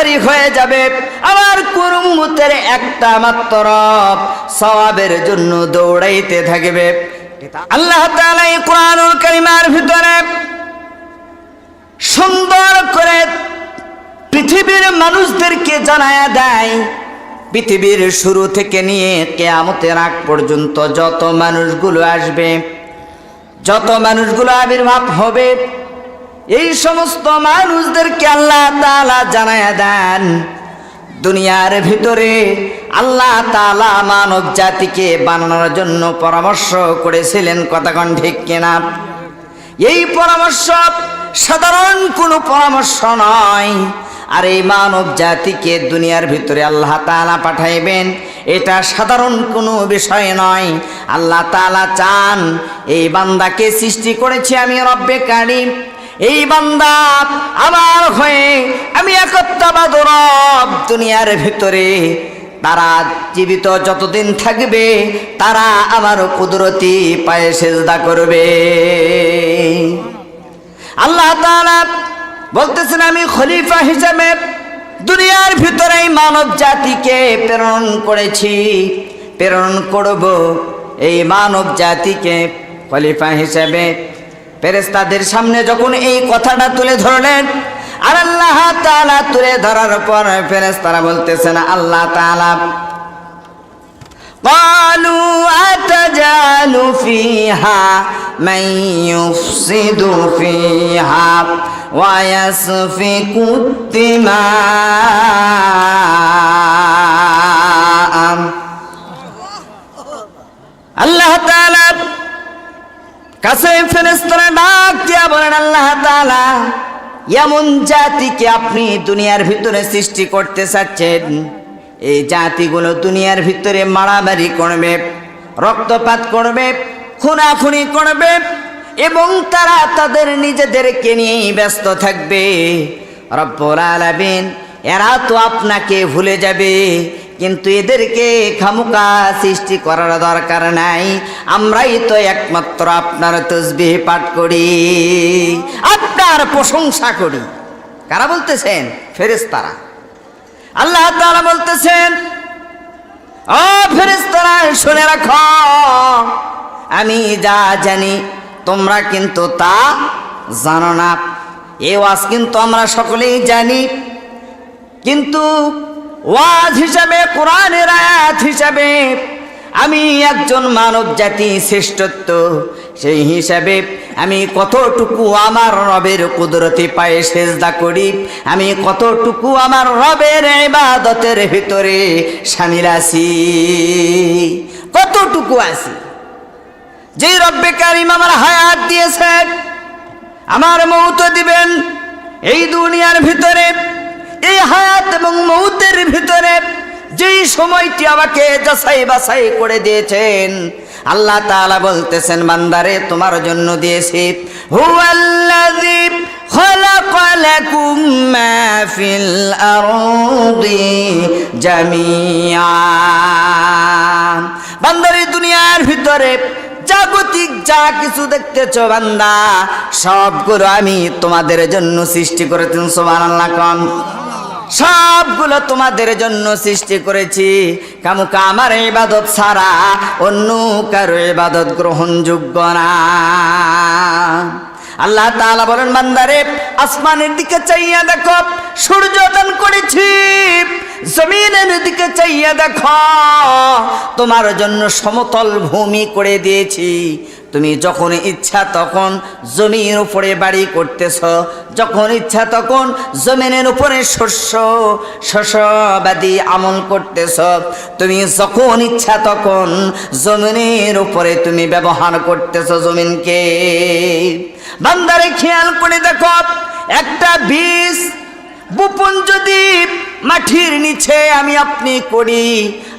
তাড়াতাড়ি হয়ে যাবে। আমার কুরুম্মতের একটা মাত্র সওয়াবের জন্য দৌড়াইতে থাকবে। আল্লাহ তাআলা কোরআনুল কারিমার ভিতরে সুন্দর করে পৃথিবীর মানুষদেরকে জানায়া দেয়, পৃথিবীর শুরু থেকে নিয়ে কেয়ামতের আগ পর্যন্ত যত মানুষগুলো আসবে, যত মানুষগুলো আবির্ভাব হবে এই সমস্ত মানুষদেরকে আল্লাহ তালা জানায় দেন, দুনিয়ার ভিতরে আল্লাহ তালা মানব জাতিকে বানানোর জন্য পরামর্শ করেছিলেন কথাক্ষণ ঠিক কিনা? এই পরামর্শ সাধারণ কোনো পরামর্শ নয়, আর এই মানব জাতিকে দুনিয়ার ভিতরে আল্লাহ তাআলা পাঠাইবেন, এটা সাধারণ কোনো বিষয় নয়। আল্লাহ তালা চান, এই বান্দাকে সৃষ্টি করেছি আমি রব্বে কারিম। এই বান্দা আমার হয়ে আমি একত্রাবাদ রব দুনিয়ার ভিতরে। তারা জীবিত যতদিন থাকবে, তারা আমার কুদরতি পায়ে সেজদা করবে। আল্লাহ তাআলা বলতেছেন, আমি খলিফা হিসেবে দুনিয়ার ভিতরে মানব জাতিকে প্রেরণ করেছি। প্রেরণ করব এই মানব জাতিকে খলিফা হিসেবে। ফেরেস্তাদের সামনে যখন এই কথাটা তুলে ধরলেন আর আল্লাহ তাআলা তুলে ধরার পর ফেরেস্তারা বলতেছেন আল্লাহ তাআলা قالوا أتجعل فيها من يفسد فيها ويسفك الدماء বলেন আল্লাহ এমন জাতিকে আপনি দুনিয়ার ভিতরে সৃষ্টি করতে চাচ্ছেন। এই জাতিগুলো দুনিয়ার ভিতরে মারামারি করবে, রক্তপাত করবে, খুনাখুনি করবে এবং তারা তাদের নিজেদেরকে নিয়েই ব্যস্ত থাকবে। রব্বুল আলামিন, এরা তো আপনাকে ভুলে যাবে কিন্তু এদেরকে খামুকা সৃষ্টি করার দরকার নাই। আমরাই তো একমাত্র আপনার তসবিহ পাঠ করি, আপনার প্রশংসা করি। কারা বলতেছেন? ফেরেশতারা। আল্লাহ তাআলা বলতেছেন, ও ফেরেশতারা, শুনে রাখো। আমি যা জানি, তোমরা কিন্তু তা জানো না। এ ওয়াজ কিন্তু আমরা সকলেই জানি। কিন্তু ওয়াজ হিসাবে, কোরআনের আয়াত হিসাবে। আমি একজন মানব জাতি শ্রেষ্ঠত্ব, সেই হিসাবে আমি কতটুকু আমার রবের কুদরতি পায়ে সেজদা করি, আমি কতটুকু আমার রবের ইবাদতের ভিতরে সামিল আছি। কতটুকু আছি? যেই রব্বে কারিম আমার হায়াত দিয়েছেন, আমার মৌত দিবেন, এই দুনিয়ার ভিতরে হায়াত এবং মৌতের ভিতরে যেই সময়টি আমাকে যাচাই বাছাই করে দিয়েছেন আল্লাহ তাআলা বলতেছেন বান্দারে তোমার জন্য দিয়েছি হুয়াল্লাযী خلق لكم ما في الأرض جميعا বান্দারে দুনিয়ার ভিতরে জাগতিক যা কিছু দেখতেছ বান্দা সবগুলো আমি তোমাদের জন্য সৃষ্টি করেছেন সুবহানাল্লাহ কন সবগুলো তোমাদের জন্য সৃষ্টি করেছি। কামুকা আমার ইবাদত ছাড়া অন্য কারও ইবাদত গ্রহণযোগ্য না। আল্লাহ তাআলা বলেন, বান্দারে, আসমানের দিকে চাইয়া দেখো, সূর্য দান করেছি। জমিনের দিকে চাইয়া দেখো, তোমার জন্য সমতল ভূমি করে দিয়েছি। তুমি যখন ইচ্ছা তখন জমির উপরে বাড়ি করতেছ, যখন ইচ্ছা তখন জমিনের উপরে শস্য, শস্যবাদী আমল করতেছ, তুমি যখন ইচ্ছা তখন জমিনের উপরে তুমি ব্যবহার করতেছ জমিনকে। বান্দারে খেয়াল করে দেখো, একটা বীজ বপন যদি মাটির নিচে আমি আপনি করি,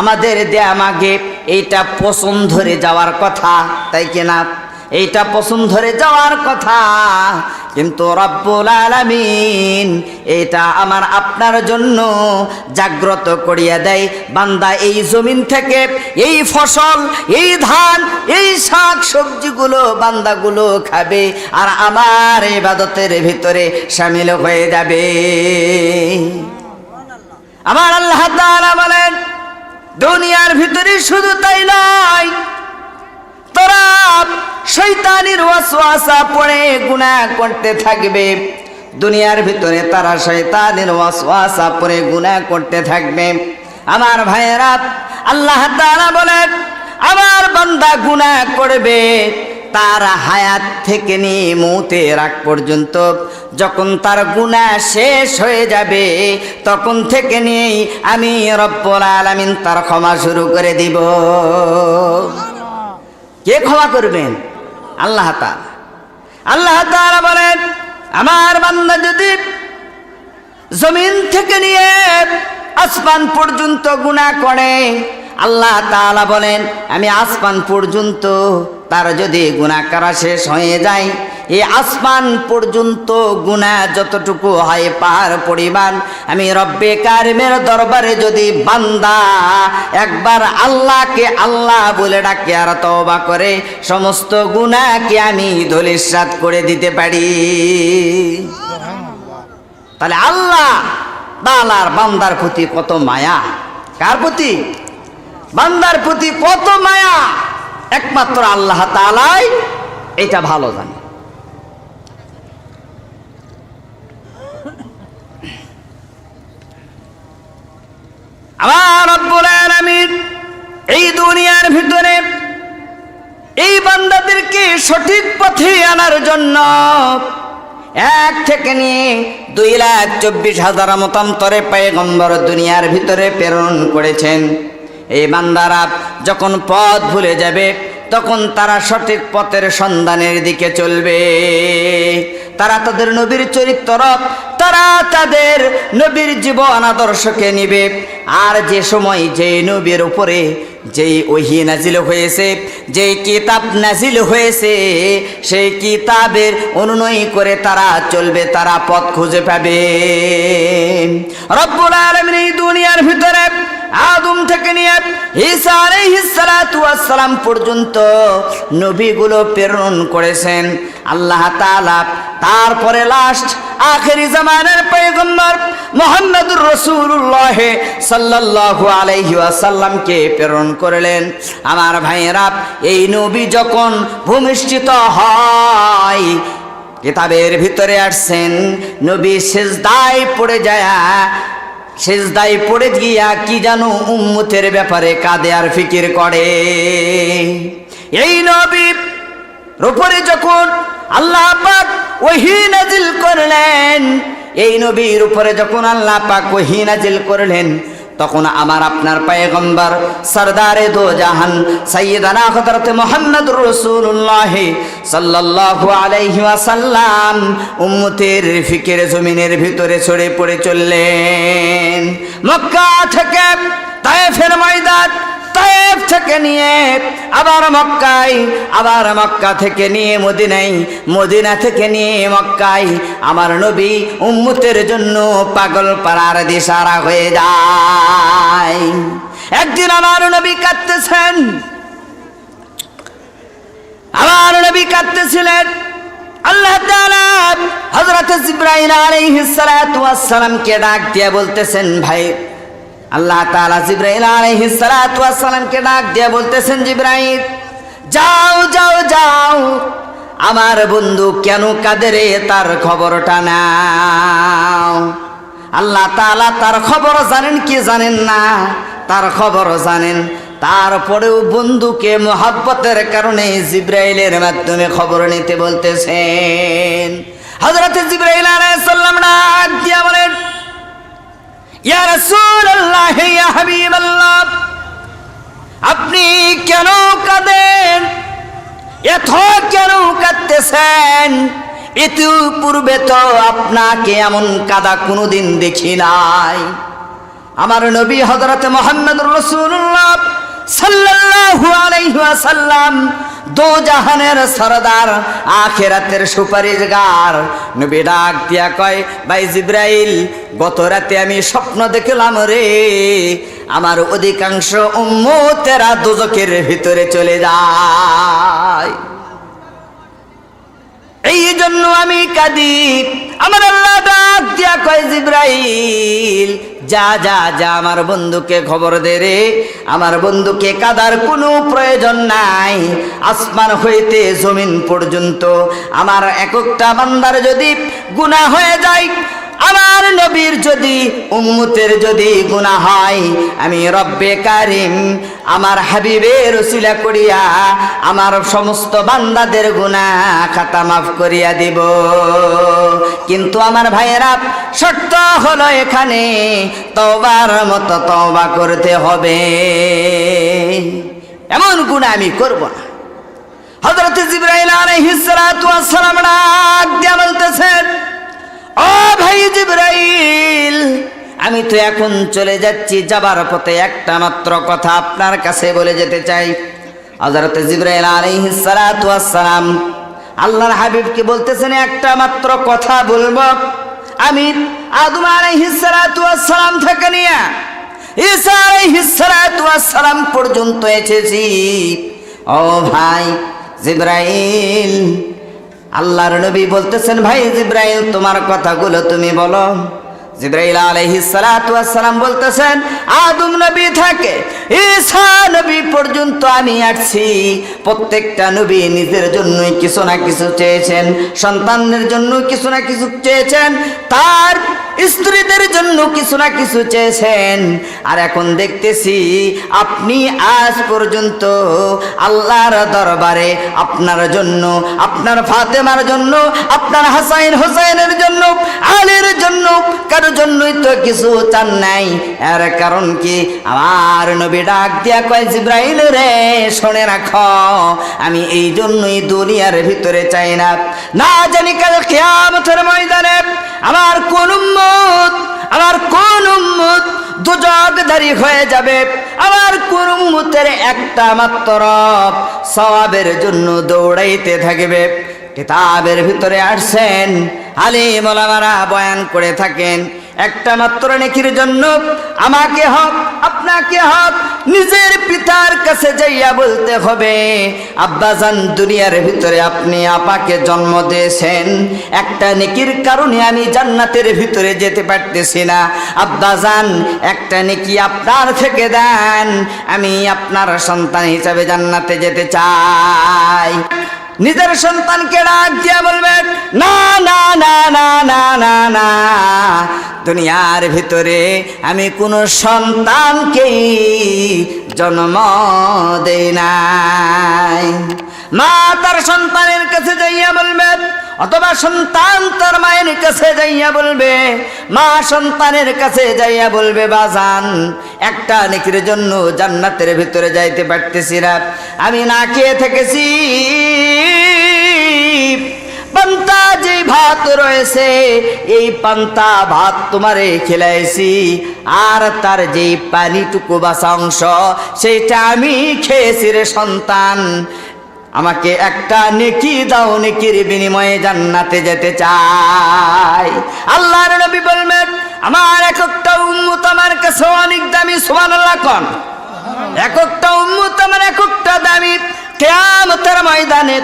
আমাদের দেয়া মাগে এইটা পছন্দ ধরে যাওয়ার কথা, তাই কিনা এইটা পছন্দ ধরে যাওয়ার কথা কিন্তু রব্বুল আলামিন এটা আমার আপনার জন্য জাগ্রত করিয়া দেয়। বান্দা এই জমিন থেকে এই ফসল, এই ধান, এই শাক সবজিগুলো বান্দাগুলো খাবে আর আমার ইবাদতের ভিতরে সামিল হয়ে যাবে। আমার আল্লাহ তাআলা বলেন, দুনিয়ার ভিতরে শুধু তাই নয়, তোরা শৈতানির ওয়াসওয়াসা পড়ে গুনাহ করতে থাকবে। দুনিয়ার ভিতরে তারা শৈতানের ওয়াসওয়াসা পড়ে গুনাহ করতে থাকবে। আমার ভাইয়েরা, আল্লাহ তাআলা বলেন, আমার বান্দা গুনাহ করবে তার হায়াত থেকে নিয়ে মৌতের আগ পর্যন্ত। যখন তার গুনাহ শেষ হয়ে যাবে, তখন থেকে নিয়েই আমি রব্বুল আলামিন তার ক্ষমা শুরু করে দিব। কে ক্ষমা করবেন? আল্লাহ আল্লাহ বলেন, আমার বান্দা যদি জমিন থেকে নিয়ে আসমান পর্যন্ত গুণা করে, আল্লাহ তাআলা বলেন, আমি আসমান পর্যন্ত তার যদি গুণা করা শেষ হয়ে যায় এই আসমান পর্যন্ত গুনাহ যতটুকু হয় পাহাড় পরিমাণ, আমি রব্বে কারিমের দরবারে যদি বান্দা একবার আল্লাহকে আল্লাহ বলে ডাকে আর তওবা করে, সমস্ত গুণাকে আমি ধলিসাত করে দিতে পারি। তাহলে আল্লাহ তালার বান্দার প্রতি কত মায়া? কার প্রতি? বান্দার প্রতি কত মায়া? একমাত্র আল্লাহ তালাই এটা ভালো জানে। আমার রব্বুল আলামিন এই দুনিয়ার ভিতরে এই বান্দাদেরকে সঠিক পথে আনার জন্য এক থেকে নিয়ে দুই লাখ চব্বিশ হাজার মতান্তরে পেগম্বর দুনিয়ার ভিতরে প্রেরণ করেছেন। এই বান্দারা যখন পথ ভুলে যাবে, তখন তারা সঠিক পথের সন্ধানের দিকে চলবে। তারা তাদের নবীর চরিত্র তারা তাদের নবীর জীবন আদর্শকে নিবে। আর যে সময় যে নবীর উপরে যেই ওহি নাজিল হয়েছে, যেই কিতাব নাজিল হয়েছে, সেই কিতাবের অনুনয়ী করে তারা চলবে, তারা পথ খুঁজে পাবে। রব্বুল আলামিন এই দুনিয়ার ভিতরে আদম থেকে নিয়ে ঈসা পর্যন্ত নবীগুলো প্রেরণ করেছেন। আল্লাহ তাআলা তারপরে লাস্ট আখেরি জামানের পয়গম্বর মোহাম্মদুর রসুল্লাহ সাল্লাল্লাহু আলাইহি ওয়াসাল্লামকে প্রেরণ করলেন। আমার ভাইয়েরা, এই নবী যখন ভূমিষ্ঠিত হয়, কিতাবের ভিতরে আসছেন, নবী সেজদায় পড়ে যায় সেজদায় পড়ে গিয়া কি জানো উম্মতের ব্যাপারে কাঁদে আর ফিকির করে। এই নবী উপরে যখন আল্লাহ পাক ওহি নাজিল করলেন, এই নবীর উপরে যখন আল্লাহ পাক ওহি নাজিল করলেন তখন আমার আপনার পায়গম্বর সরদারে দো জাহান সৈয়দানা হদরত মোহাম্মদ রসুল্লাহ সাল্লাল্লাহু আলাইহি আসাল্লাম উম্মতের ফিকের জমিনের ভিতরে ছড়ে পড়ে চললেন। মক্কা থেকে ফের ময়দান তায়েফ থেকে নিয়ে আবার মক্কায়, আবার মক্কা থেকে নিয়ে মদিনা থেকে নিয়ে মক্কায় আমার নবী জন্য পাগল পাড়ার দিশারা হয়ে যায়। একদিন আমার নবী কাঁদতেছেন। আমার নবী কাঁদতেছিলেন। আল্লাহ হযরত জিবরাইল আলাইহিস সালাতু ওয়াস ডাক দিয়ে বলতেছেন, ভাই আল্লাহ তাআলা জিব্রাইল আলাইহিস সালাতু ওয়াস সালামকে ডাক দিয়ে বলতেছেন, জিব্রাইল, যাও যাও যাও। আমার বন্ধু কেন কাদের তার খবরটা নাও? আল্লাহ তাআলা তার খবর জানেন কি জানেন না? তার খবর জানেন। তারপরেও বন্ধুকে মোহাব্বতের কারণে জিব্রাইলের মাধ্যমে খবর নিতে বলতেছেন। হযরত জিব্রাইল আলাইহিস সালাম ডাক দিয়ে বলেন ইয়া রাসূলুল্লাহ ইয়া হাবিবাল্লাহ আপনি কেন কাঁদেন? এত কেন কাঁদতেছেন? এতু পূর্বে তো আপনাকে এমন কাদা কোনোদিন দেখি নাই। আমার নবী হযরত মুহাম্মদ রাসূলুল্লাহ সাল্লাল্লাহু আলাইহি ওয়াসাল্লাম দো জাহানের সরদার, আখেরাতের সুপারিশগার। নবী ডাক দিয়া কয়, ভাই জিব্রাইল, গত রাতে আমি স্বপ্ন দেখলাম রে। আমার অধিকাংশ উম্মতেরা দোজকের ভিতরে চলে যায়। এই জন্য আমি কাঁদি। আমার আল্লাহ ডাক দিয়া কয়, জিব্রাইল যা যা যা, আমার বন্ধুকে খবর দে রে। আমার বন্ধুকে কাদার কোনো প্রয়োজন নাই। আসমান হইতে জমিন পর্যন্ত। আমার এককটা বান্দার যদি গুনাহ হয়ে যায় আমার নবীর যদি, উম্মতের যদি গুণা হয়, আমি রব্বে কারিম, আমার হাবিবের রসিলা করিয়া, আমার সমস্ত বান্দাদের গুণা খাতা মাফ করিয়া দিব। কিন্তু আমার ভাইয়েরা, শর্ত হলো এখানে তবার মতো তবা করতে হবে। এমন গুণা আমি করব না। হজরত জিব্রাইল আলাইহিস সালাতু ওয়াস সালাম ডাক দিয়া বলতেছেন ও ভাই জিব্রাইল, আমি তো এখন চলে যাচ্ছি যাবার পথে একটা মাত্র কথা আপনার কাছে বলে যেতে চাই। হযরত জিব্রাইল আলাইহিস সালাতু ওয়াস সালাম আল্লাহর হাবিবকে বলতেছেন, একটা মাত্র কথা বলব। আমি আদম আলাইহিস সালাতু ওয়াস সালাম থেকে নিয়ে ঈসা ওয়াস পর্যন্ত এসেছি। ও ভাই জিব্রাইল আল্লাহর নবী বলতেছেন ভাই ইব্রাহিম তোমার কথাগুলো তুমি বলো। জিব্রাইল আলাইহিস সালাতু ওয়াস সালাম বলতেছেন, আদম নবী থাকে ঈসা নবী পর্যন্ত আমি আসছি। প্রত্যেকটা নবী নিজের জন্যই কিছু না কিছু চেয়েছেন, সন্তানদের জন্য কিছু না কিছু চেয়েছেন, তার স্ত্রীদের জন্য কিছু না কিছু চেয়েছেন। আর এখন দেখতেছি, আপনি আজ পর্যন্ত আল্লাহর দরবারে আপনার জন্য, আপনার ফাতেমার জন্য, আপনার হাসাইন হোসাইনের জন্য, আলীর জন্য জন্যই তো কিছু চান নাই। এর কারণ কি? আমার নবী ডাক দিয়া কয়, জিব্রাইল রে, শুনে রাখো। আমি এই জন্যই দুনিয়ার ভিতরে চাই না। না জানি কাল কিয়ামতের ময়দানে আমার কোন উম্মত, আমার কোন উম্মত দুজকধারী হয়ে যাবে। আমার কোন উম্মতের একটা মাত্র সওয়াবের জন্য দৌড়াইতে থাকবে। কিতাবের ভিতরে আসছেন আলিম ওলামারা বয়ান করে থাকেন, একটা মাত্র নেকির জন্য আমাকে হক, আপনাকে হক, নিজের পিতার কাছে যাইয়া বলতে হবে। আব্বাজান, দুনিয়ার ভিতরে আপনি আপাকে জন্ম দিয়েছেন। একটা নেকির কারণে আমি জান্নাতের ভিতরে যেতে পারতেছি না। আব্বাজান, একটা নেকি আপনার থেকে দেন, আমি আপনার সন্তান হিসাবে জান্নাতে যেতে চাই। নিজের সন্তানকে ডাক দিয়া বলবেন না না না না না না না, দুনিয়ার ভিতরে আমি কোনো সন্তানকেই জন্ম দেই নাই। মা তার সন্তানের কাছে যাইয়া বলবে, অথবা সন্তান তার মায়ের কাছে যাইয়া বলবে, মা সন্তানের কাছে যাইয়া বলবে, বাজান, একটা নেকির জন্য জান্নাতের ভিতরে যাইতে পারতেছি না। আমি না খেয়ে থেকেছি। পান্তা যে ভাত রয়েছে, এই পান্তা ভাত তোমারে খেলাইছি, আর তার যে পানিটুকু বাসা অংশ সেটা আমি খেয়েছি রে সন্তান। আমাকে একটা নেকি দাও, নেকির বিনিময়ে জান্নাতে যেতে চাই। আল্লাহর নবী বলবেন, আমার এক একটা উম্মত আমার কাছে অনেক দামি, সুবহানাল্লাহ কন। এক একটা উম্মত আমার এক একটা দামি কেয়ামতের ময়দানে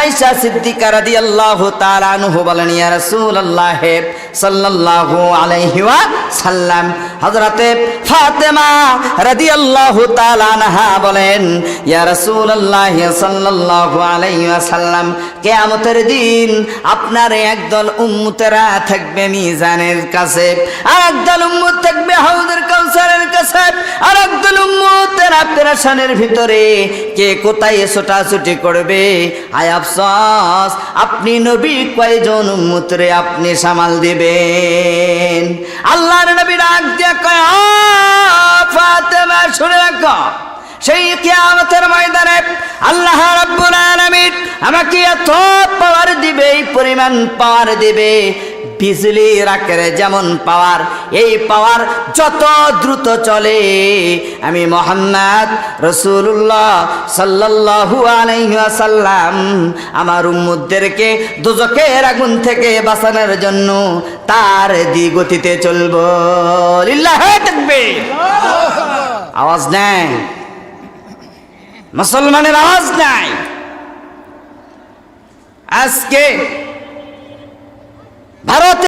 আয়েশা সিদ্দিকা রাদিয়াল্লাহু তাআলা আনহু বলেন, ইয়া রাসূলুল্লাহ সাল্লাল্লাহু আলাইহি ওয়া সাল্লাম হযরতে ফাতেমা রাদিয়াল্লাহু তাআলা আনহা বলেন, ইয়া রাসূলুল্লাহ সাল্লাল্লাহু আলাইহি ওয়া সাল্লাম কিয়ামতের দিন আপনার একদল উম্মতেরা থাকবে মিজানের কাছে আর একদল উম্মত থাকবে হাউজের কাউসারের কাছে আর একদল পেরেশানের ভিতরে কে কোথায় ছোটাছুটি করবে? আয় আফসোস আপনি নবী কয়জন উম্মতরে আপনি সামাল দিবেন? আল্লাহর নবী ডাক দিয়ে কয় "আ, ফাতেমা শুনে রাখো সেই কিয়ামতের ময়দানে আল্লাহ রাব্বুল আলামিন আমাকে এত পাওয়ার দিবে এই পরিমাণ পাওয়ার দিবে বিজলি রাকের যেমন পাওয়ার, এই পাওয়ার যত দ্রুত চলে। আমি মোহাম্মদ রসুল্লাহ সাল্লাল্লাহু আলাইহি ওয়াসাল্লাম আমার উম্মুদদেরকে দুজকের আগুন থেকে বাঁচানোর জন্য তার দিগতিতে চলবো। আওয়াজ নেই মুসলমানের আওয়াজ নাই আজকে ভারত